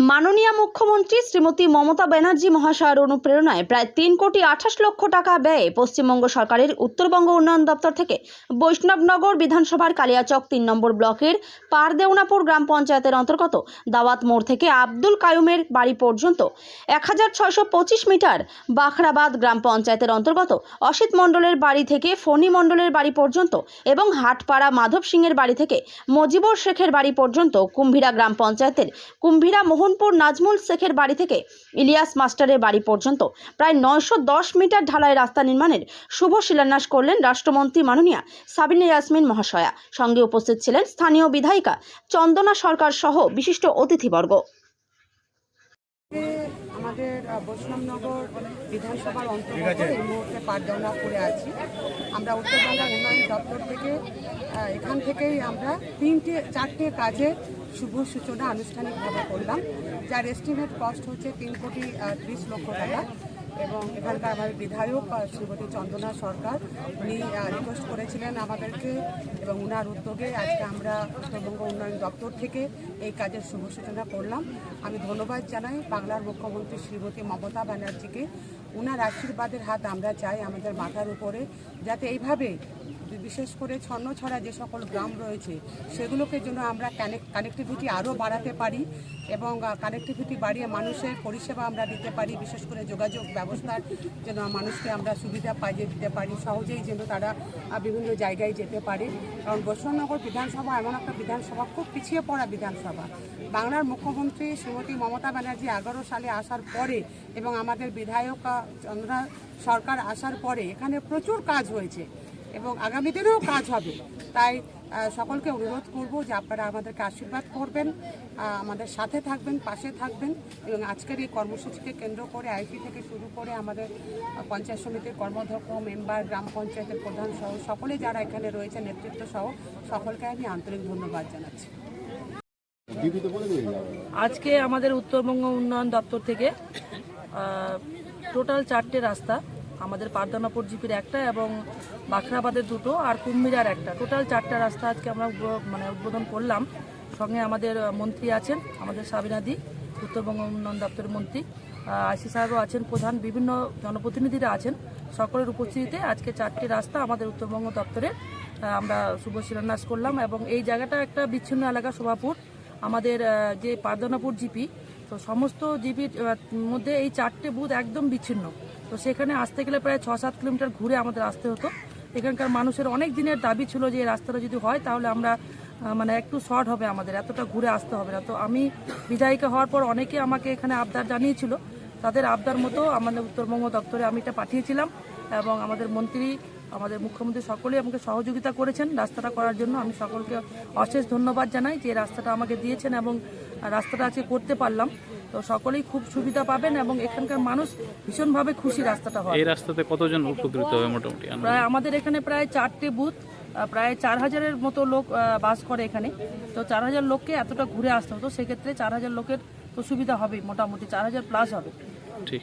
মাননীয় মুখ্যমন্ত্রী শ্রীমতী মমতা ব্যানার্জি মহাশয়ের অনুপ্রেরণায় প্রায় তিন কোটি আঠাশ লক্ষ টাকা ব্যয়ে পশ্চিমবঙ্গ সরকারের উত্তরবঙ্গ উন্নয়ন দপ্তর থেকে বৈষ্ণবনগর বিধানসভার কালিয়াচক তিন নম্বর ব্লকের পারদেওনাপুর গ্রাম পঞ্চায়েতের অন্তর্গত দাওয়াত মোড় থেকে আব্দুল কায়ুমের বাড়ি পর্যন্ত এক হাজার পঁচিশ মিটার বাখরাবাদ গ্রাম পঞ্চায়েতের অন্তর্গত অসিত মণ্ডলের বাড়ি থেকে ফণি মণ্ডলের বাড়ি পর্যন্ত এবং হাটপাড়া মাধব সিংয়ের বাড়ি থেকে মজিবর শেখের বাড়ি পর্যন্ত কুম্ভীরা গ্রাম পঞ্চায়েতের কুম্ভীরা মোহনপুর নাজমুল শেখের বাড়ি থেকে ইলিয়াস মাস্টারের বাড়ি পর্যন্ত প্রায় নয়শো দশ মিটার ঢালাই রাস্তা নির্মাণের শুভ শিলান্যাস করলেন রাষ্ট্রমন্ত্রী মাননীয়া সাবিনা ইয়াসমিন মহাশয়া। সঙ্গে উপস্থিত ছিলেন স্থানীয় বিধায়িকা চন্দনা সরকার সহ বিশিষ্ট অতিথিবর্গ। আমাদের বৈষ্ণবনগর বিধানসভার অন্তর্গত এই মুহূর্তে পাটদৌলাপুরে আছি। আমরা উত্তরবঙ্গ উন্নয়ন দপ্তর থেকে এখান থেকেই আমরা তিনটে চারটে কাজে শুভ সূচনা আনুষ্ঠানিকভাবে করলাম। যার এস্টিমেট কস্ট হচ্ছে তিন কোটি ত্রিশ লক্ষ টাকা। এবং এখানকার আমাদের বিধায়ক শ্রীমতী চন্দনা সরকার, উনি রিকোয়েস্ট করেছিলেন আমাদেরকে এবং ওনার উদ্যোগে আজকে আমরা উত্তরবঙ্গ উন্নয়ন দপ্তর থেকে এই কাজের শুভ সূচনা করলাম। আমি ধন্যবাদ জানাই বাংলার মুখ্যমন্ত্রী শ্রীমতী মমতা ব্যানার্জিকে। ওনার আশীর্বাদের হাত আমরা চাই আমাদের মাথার উপরে, যাতে এইভাবে বিশেষ করে ছন্ন ছড়া যে সকল গ্রাম রয়েছে, সেগুলোকে যেন আমরা কানেক্টিভিটি আরও বাড়াতে পারি এবং কানেক্টিভিটি বাড়িয়ে মানুষের পরিষেবা আমরা দিতে পারি, বিশেষ করে যোগাযোগ ব্যবস্থার যেন মানুষকে আমরা সুবিধা পাইয়ে দিতে পারি, সহজেই যেন তারা বিভিন্ন জায়গায় যেতে পারে। কারণ বৈষ্ণবনগর বিধানসভা এমন একটা বিধানসভা, খুব পিছিয়ে পড়া বিধানসভা। বাংলার মুখ্যমন্ত্রী শ্রীমতী মমতা ব্যানার্জি এগারো সালে আসার পরে এবং আমাদের বিধায়ক চন্দ্রা সরকার আসার পরে এখানে প্রচুর কাজ হয়েছে এবং আগামী দিনেও কাজ হবে। তাই সকলকে অনুরোধ করব যে আপনারা আমাদেরকে আশীর্বাদ করবেন আমাদের সাথে থাকবেন পাশে থাকবেন এবং আজকের এই কর্মসূচিকে কেন্দ্র করে আইপি থেকে শুরু করে আমাদের পঞ্চায়েত সমিতির কর্মধ্যক্ষ মেম্বার গ্রাম পঞ্চায়েতের প্রধান সহ সকলে যারা এখানে রয়েছে নেতৃত্ব সহ সকলকে আমি আন্তরিক ধন্যবাদ জানাচ্ছি। আজকে আমাদের উত্তরবঙ্গ উন্নয়ন দপ্তর থেকে টোটাল চারটে রাস্তা, আমাদের পারদানাপুর জিপির একটা এবং বাখরাবাদের দুটো আর কুম্ভীরার একটা। টোটাল চারটা রাস্তা আজকে আমরা মানে উদ্বোধন করলাম। সঙ্গে আমাদের মন্ত্রী আছেন, আমাদের সাবিনাদি উত্তরবঙ্গ উন্নয়ন দপ্তরের মন্ত্রী। আইসি সাহেবও আছেন, প্রধান, বিভিন্ন জনপ্রতিনিধিরা আছেন। সকলের উপস্থিতিতে আজকে চারটি রাস্তা আমাদের উত্তরবঙ্গ দপ্তরে আমরা শুভ শিলান্যাস করলাম এবং এই জায়গাটা একটা বিচ্ছিন্ন এলাকা, শোভাপুর। আমাদের যে পারদানাপুর জিপি তো সমস্ত আহ, মধ্যে এই চারটে বুথ একদম বিচ্ছিন্ন। তো সেখানে আসতে গেলে প্রায় ছ সাত কিলোমিটার ঘুরে আমাদের আসতে হতো। এখানকার মানুষের অনেক দিনের দাবি ছিল যে এই রাস্তাটা যদি হয় তাহলে আমরা মানে একটু শর্ট হবে আমাদের এতটা ঘুরে আসতে হবে না। তো আমি বিধায়িকা হওয়ার পর অনেকে আমাকে এখানে আবদার জানিয়েছিল। তাদের আবদার মতো আমাদের উত্তরবঙ্গ দপ্তরে আমি এটা পাঠিয়েছিলাম এবং আমাদের মন্ত্রী আমাদের মুখ্যমন্ত্রী সকলেই আমাকে সহযোগিতা করেছেন রাস্তাটা করার জন্য। আমি সকলকে অশেষ ধন্যবাদ জানাই যে রাস্তাটা আমাকে দিয়েছেন এবং রাস্তাটা আজকে করতে পারলাম। তো সকলেই খুব সুবিধা পাবেন এবং এখানকার মানুষ ভীষণভাবে খুশি রাস্তাটা হয় এই রাস্তাতে কতজন উপকৃত হবে মোটামুটি? প্রায় আমাদের এখানে প্রায় চারটে বুথ প্রায় চার হাজারের মতো লোক বাস করে এখানে। তো চার হাজার লোককে এতটা ঘুরে আসতে হতো সেক্ষেত্রে চার হাজার লোকের তো সুবিধা হবেই মোটামুটি চার হাজার প্লাস হবে। ঠিক।